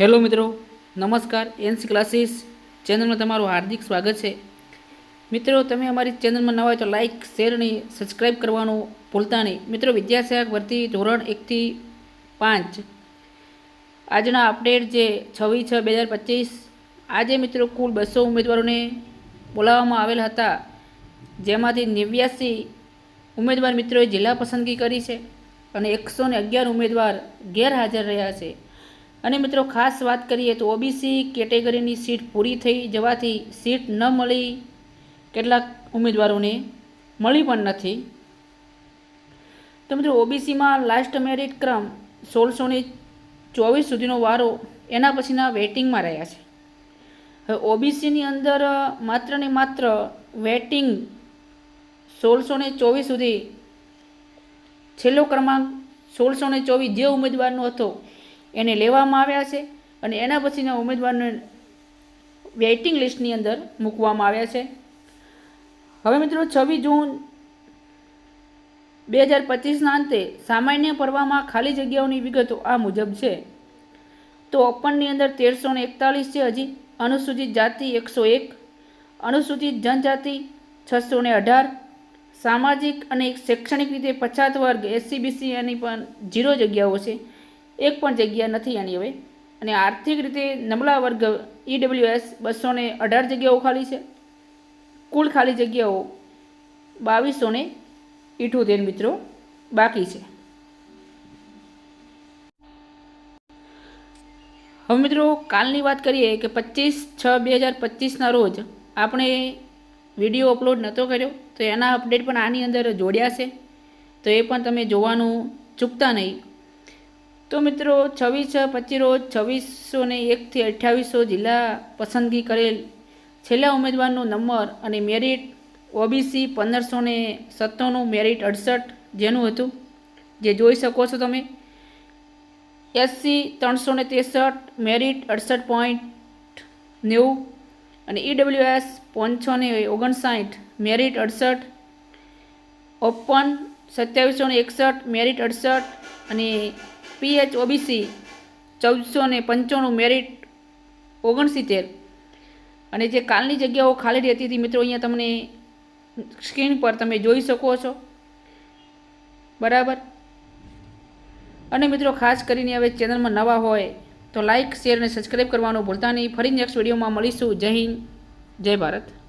Hello મિત્રો, નમસ્કાર NC classes ચેનલમાં તમારું હાર્દિક સ્વાગત છે. મિત્રો, તમે અમારી ચેનલમાં નવા હોય તો લાઇક શેર અને સબસ્ક્રાઈબ કરવાનું ભૂલતા નહીં. મિત્રો વિદ્યાસહાયક ભરતી ધોરણ એકથી પાંચ. આજના અપડેટ જે છવ્વીસ છ બે હજાર પચીસ, આજે મિત્રો કુલ બસો ઉમેદવારોને બોલાવવામાં આવેલ હતા. જેમાંથી નેવ્યાસી ઉમેદવાર મિત્રોએ જિલ્લા પસંદગી કરી છે અને એકસો અગિયાર ઉમેદવાર ગેરહાજર રહ્યા છે. અને મિત્રો, ખાસ વાત કરીએ તો ઓબીસી કેટેગરીની સીટ પૂરી થઈ જવાથી સીટ ન મળી. કેટલાક ઉમેદવારોને મળી પણ નથી. તો મિત્રો ઓબીસીમાં લાસ્ટ મેરિટ ક્રમ સોળસો ને ચોવીસ સુધીનો વારો એના પછીના વેટિંગમાં રહ્યા છે. હવે ઓબીસીની અંદર માત્ર ને માત્ર વેટિંગ સોળસો ને ચોવીસ સુધી છેલ્લો ક્રમાંક સોળસો ને ચોવીસ જે ઉમેદવારનો હતો એને લેવામાં આવ્યા છે અને એના પછીના ઉમેદવારને વેઇટિંગ લિસ્ટની અંદર મૂકવામાં આવ્યા છે. હવે મિત્રો છવ્વીસ જૂન બે હજાર પચીસના અંતે સામાન્ય પર્વમાં ખાલી જગ્યાઓની વિગતો આ મુજબ છે. તો ઓપનની અંદર તેરસો ને એકતાલીસ છે હજી, અનુસૂચિત જાતિ એકસો એક, અનુસૂચિત જનજાતિ છસો ને અઢાર, સામાજિક અને શૈક્ષણિક રીતે પછાત વર્ગ એસસી બીસી એની પણ જીરો જગ્યાઓ છે. એક પણ જગ્યા નથી એની હવે. અને આર્થિક રીતે નબળા વર્ગ ઈડબ્લ્યુએસ બસો ને અઢાર જગ્યાઓ ખાલી છે. કુલ ખાલી જગ્યાઓ બાવીસો ને ઇઠોતેર મિત્રો બાકી છે. હવે મિત્રો કાલની વાત કરીએ કે પચીસ છ બે હજાર પચીસના રોજ આપણે વીડિયો અપલોડ નહોતો કર્યો તો એના અપડેટ પણ આની અંદર જોડ્યા છે. તો એ પણ તમે જોવાનું ચૂકતા નહીં. તો મિત્રો છવ્વીસ પચીસ રોજ છવ્વીસો ને એકથી અઠ્યાવીસો જિલ્લા પસંદગી કરેલ છેલ્લા ઉમેદવારનો નંબર અને મેરિટ ઓબીસી પંદરસો ને સત્તાણું મેરિટ અડસઠ જેનું હતું. જે જોઈ શકો છો તમે. એસસી ત્રણસો ને ત્રેસઠ મેરિટ અડસઠ પોઈન્ટ નેવું અને ઈડબ્લ્યુએસ પાંચસો ને ઓગણસાઠ મેરિટ અડસઠ. ઓપન સત્યાવીસો ને એકસઠ મેરિટ અડસઠ અને પીએચ ઓબીસી ચૌદસો ને પંચાણું મેરિટ ઓગણસિત્તેર. અને જે કાલની જગ્યાઓ ખાલી રહેતી હતી મિત્રો, અહીંયા તમને સ્ક્રીન પર તમે જોઈ શકો છો. બરાબર? અને મિત્રો, ખાસ કરીને હવે ચેનલમાં નવા હોય તો લાઇક શેર અને સબસ્ક્રાઈબ કરવાનું ભૂલતા નહીં. ફરી નેક્સ્ટ વિડીયોમાં મળીશું. જય હિન્દ, જય ભારત.